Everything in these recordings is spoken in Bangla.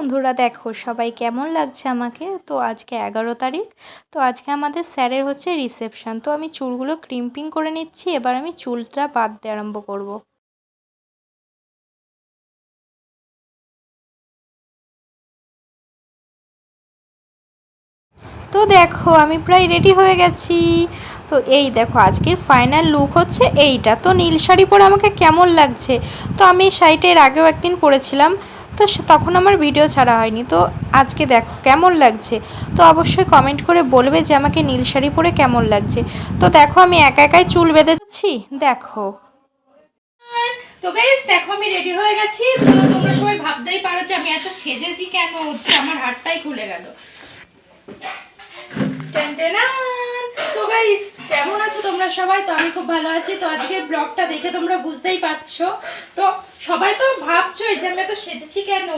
বন্ধুরা, দেখো সবাই কেমন লাগছে আমাকে? তো আজকে এগারো তারিখ, তো আজকে আমাদের স্যারের হচ্ছে রিসেপশন তো আমি চুলগুলো ক্রিম্পিং করে নিচ্ছি, এবার আমি চুলটা বাঁধতে আরম্ভ করব। তো দেখো আমি প্রায় রেডি হয়ে গেছি। তো এই দেখো আজকের ফাইনাল লুক হচ্ছে এইটা। তো নীল শাড়ি পরে আমাকে কেমন লাগছে? তো আমি শাড়িটা এর আগেও একদিন পরেছিলাম। তো তখন আমার ভিডিও ছাড়া হয়নি। তো আজকে দেখো কেমন লাগছে? তো অবশ্যই কমেন্ট করে বলবে যে আমাকে নীল শাড়ি পরে কেমন লাগছে। তো দেখো আমি একা একাই চুল বেঁধেছি দেখো। তো গাইস দেখো আমি রেডি হয়ে গেছি। তো তোমরা সবাই ভাবতেই পারো যে আমি এত সেজেছি কেন? হচ্ছে আমার হাতটাই খুলে গেল। তো গাইস কেমন আছো তোমরা সবাই? তো আমি খুব ভালো আছি। তো আজকে ব্লগটা দেখে তোমরা বুঝতেই পারছ। তো সবাই তো ভাবছোই যে আমি এত সেজেছি কেন?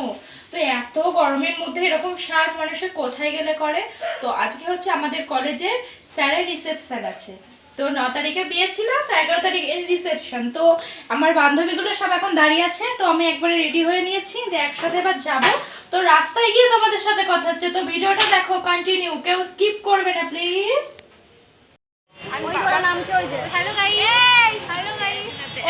তো এত গরমের মধ্যে এরকম সাজ মানুষের কোথায় গেলে করে? তো আজকে হচ্ছে আমাদের কলেজে স্যারের রিসেপশন আছে। তো ন তারিখে বিয়ে ছিল, তো এগারো তারিখে রিসেপশন তো আমার বান্ধবীগুলো সব এখন দাঁড়িয়ে আছে, তো আমি একবারে রেডি হয়ে নিয়েছি। একসাথে এবার যাব। তো রাস্তায় গিয়ে তোমাদের সাথে কথা হচ্ছে। তো ভিডিওটা দেখো কন্টিনিউ কেউ স্কিপ করবে না please hello guys hello guys তো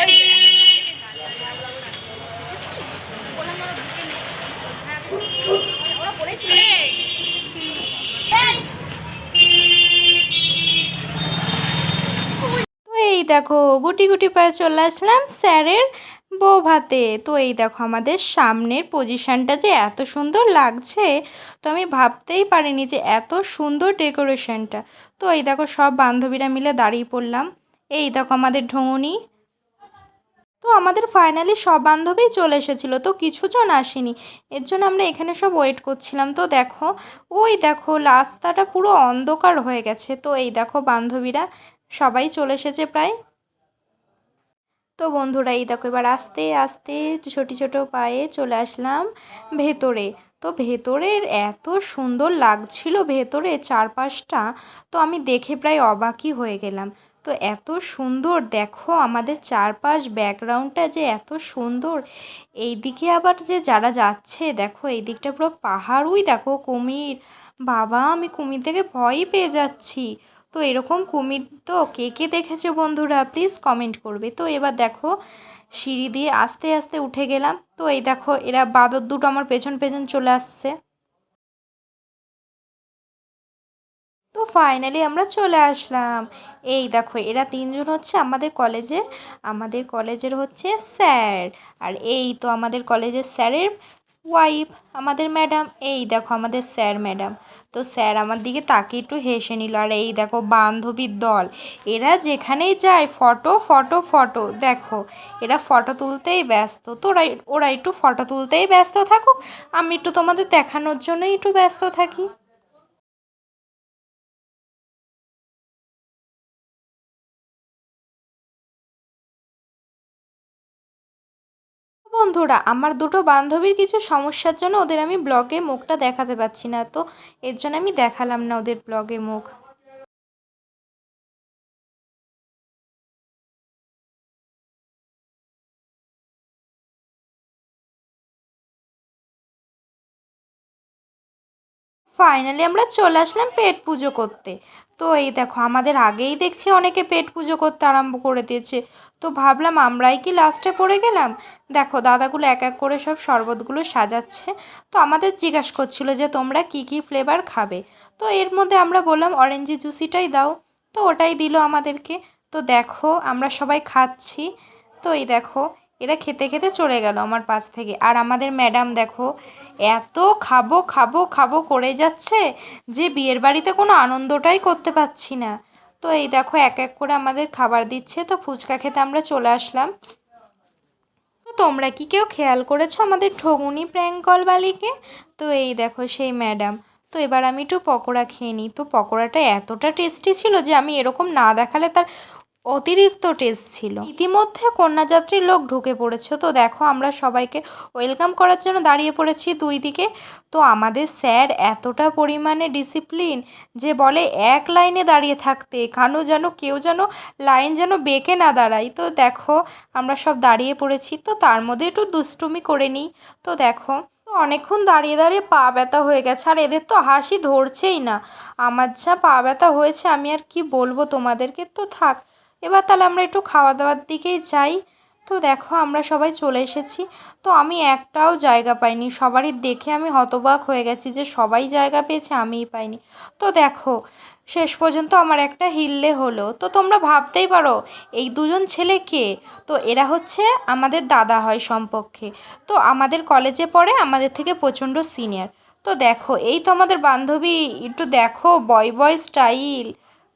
এই দেখো গুটি গুটি পায়ে চলে আসলাম স্যারের বউ ভাতে তো এই দেখো আমাদের সামনের পজিশানটা যে এত সুন্দর লাগছে, তো আমি ভাবতেই পারিনি যে এত সুন্দর ডেকোরেশনটা তো এই দেখো সব বান্ধবীরা মিলে দাঁড়িয়ে পড়লাম। এই দেখো আমাদের ঢোঙনি। তো আমাদের ফাইনালি সব বান্ধবী চলে এসেছিল, তো কিছুজন আসেনি। এর জন্য আমরা এখানে সব ওয়েট করছিলাম। তো দেখো, ওই দেখো রাস্তাটা পুরো অন্ধকার হয়ে গেছে। তো এই দেখো বান্ধবীরা, সবাই চলে এসেছে প্রায়। তো বন্ধুরা, এই দেখো এবার আস্তে আস্তে ছোটো ছোটো পায়ে চলে আসলাম ভেতরে। তো ভেতরের এত সুন্দর লাগছিল ভেতরে চারপাশটা, তো আমি দেখে প্রায় অবাকই হয়ে গেলাম। তো এত সুন্দর, দেখো আমাদের চারপাশ ব্যাকগ্রাউন্ডটা যে এত সুন্দর। এই দিকে আবার যে যারা যাচ্ছে, দেখো এই দিকটা পুরো পাহাড়ই, দেখো কুমির। বাবা, আমি কুমির থেকে ভয়ই পেয়ে যাচ্ছি। তো এরকম কুমির তো কে কে দেখেছে বন্ধুরা? প্লিজ কমেন্ট করবে। তো এবার দেখো, সিঁড়ি দিয়ে আস্তে আস্তে উঠে গেলাম। তো এই দেখো, এরা বাদর দুটো আমার পেছন পেছন চলে আসছে। তো ফাইনালি আমরা চলে আসলাম। এই দেখো, এরা তিনজন হচ্ছে আমাদের কলেজের আমাদের কলেজের হচ্ছে স্যার। আর এই তো আমাদের কলেজের স্যারের ওয়াইফ, আমাদের ম্যাডাম, এই দেখো আমাদের স্যার ম্যাডাম। তো স্যার আমার দিকে তাকে একটু হেসে নিল, আর এই দেখো বান্ধবীর দল, এরা যেখানেই যায় ফটো ফটো ফটো, দেখো, এরা ফটো তুলতেই ব্যস্ত তো ওরা ওরা একটু ফটো তুলতেই ব্যস্ত থাকুক, আমি একটু তোমাদের দেখানোর জন্যই একটু ব্যস্ত থাকি। বন্ধুরা, আমার দুটো বান্ধবীর কিছু সমস্যার জন্য ওদের আমি ব্লগে মুখটা দেখাতে পারছি না, তো এর জন্য আমি দেখালাম না ওদের ব্লগে মুখ। ফাইনালি আমরা চলে আসলাম পেট পুজো করতে। তো এই দেখো, আমাদের আগেই দেখছি অনেকে পেট পুজো করতে আরম্ভ করে দিয়েছে। তো ভাবলাম আমরাই কি লাস্টে পড়ে গেলাম? দেখো, দাদাগুলো এক এক করে সব শরবতগুলো সাজাচ্ছে। তো আমাদের জিজ্ঞাস করছিল যে, তোমরা কি কি ফ্লেভার খাবে? তো এর মধ্যে আমরা বললাম অরেঞ্জি জুসিটাই দাও। তো ওটাই দিল আমাদেরকে। তো দেখো, আমরা সবাই খাচ্ছি। তো এই দেখো এরা খেতে খেতে চলে গেল আমার পাশ থেকে। আর আমাদের ম্যাডাম দেখো, এত খাব খাব খাব করে যাচ্ছে যে বিয়ের বাড়িতে কোনো আনন্দটাই করতে পারছি না। তো এই দেখো, এক এক করে আমাদের খাবার দিচ্ছে। তো ফুচকা খেতে আমরা চলে আসলাম। তো তোমরা কি কেউ খেয়াল করেছ আমাদের ঠগুনি প্র্যাঙ্কল বালিকে? তো এই দেখো সেই ম্যাডাম। তো এবার আমি একটু পকোড়া খেয়ে নিই। তো পকোড়াটা এতটা টেস্টি ছিল যে আমি এরকম না দেখালে তার অতিরিক্ত টেস্ট ছিল। ইতিমধ্যে কন্যাযাত্রীর লোক ঢুকে পড়েছে। তো দেখো, আমরা সবাইকে ওয়েলকাম করার জন্য দাঁড়িয়ে পড়েছি দুই দিকে। তো আমাদের স্যার এতটা পরিমাণে ডিসিপ্লিন যে বলে এক লাইনে দাঁড়িয়ে থাকতে, কানো যেন, কেউ যেন লাইন যেন বেঁকে না দাঁড়ায়। তো দেখো, আমরা সব দাঁড়িয়ে পড়েছি। তো তার মধ্যে একটু দুষ্টুমি করে নিই। তো দেখো অনেকক্ষণ দাঁড়িয়ে দাঁড়িয়ে পা ব্যথা হয়ে গেছে। আর এদের তো হাসি ধরছেই না। আমার যা পা ব্যথা হয়েছে আমি আর কি বলব তোমাদেরকে? তো থাক এবার তাহলে আমরা একটু খাওয়া দাওয়ার দিকেই যাই। তো দেখো, আমরা সবাই চলে এসেছি। তো আমি একটাও জায়গা পাইনি। সবারই দেখে আমি হতবাক হয়ে গেছি যে সবাই জায়গা পেয়েছে, আমিই পাইনি। তো দেখো, শেষ পর্যন্ত আমার একটা হিললে হলো। তো তোমরা ভাবতেই পারো, এই দুজন ছেলে কে? তো এরা হচ্ছে আমাদের দাদা হয় সম্পর্কে। তো আমাদের কলেজে পড়ে, আমাদের থেকে প্রচণ্ড সিনিয়র। তো দেখো, এই তো আমাদের বান্ধবী, একটু দেখো, বয় বয় স্টাইল।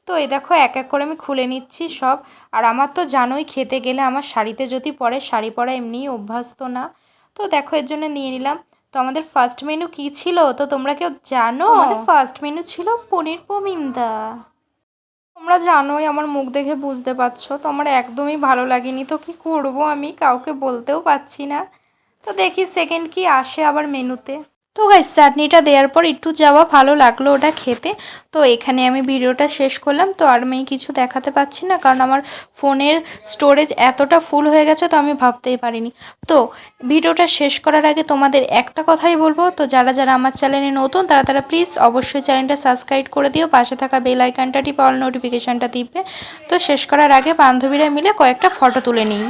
তো এই দেখো এক এক করে আমি খুলে নিচ্ছি সব। আর আমার তো জানোই খেতে গেলে আমার শাড়িতে যদি পরে শাড়ি পরা এমনিই অভ্যস্ত না। তো দেখো এর জন্য নিয়ে নিলাম। তো আমাদের ফার্স্ট মেনু কি ছিল? তো তোমরা কেউ জানো? আমাদের ফার্স্ট মেনু ছিল পনির পমিন্দা তোমরা জানোই আমার মুখ দেখে বুঝতে পারছ। তো আমার একদমই ভালো লাগেনি। তো কি করব আমি? কাউকে বলতেও পারছি না। তো দেখি সেকেন্ড কি আসে আবার মেনুতে তো গাইস চাটনিটা দেওয়ার পর একটু যাওয়া ভালো লাগল ওটা খেতে। তো এখানে আমি ভিডিওটা শেষ করলাম। তো আর আমি কিছু দেখাতে পাচ্ছি না, কারণ আমার ফোনের স্টোরেজ এতটা ফুল হয়ে গেছে তো আমি ভাবতেই পারিনি। তো ভিডিওটা শেষ করার আগে তোমাদের একটা কথাই বলব, তো যারা যারা আমার চ্যানেলে নতুন, তারা তারা প্লিজ অবশ্যই চ্যানেলটা সাবস্ক্রাইব করে দিও। পাশে থাকা বেল আইকনটা টিপে অল নোটিফিকেশানটা দিবে তো শেষ করার আগে বান্ধবীরা মিলে কয়েকটা ফটো তুলে নিই।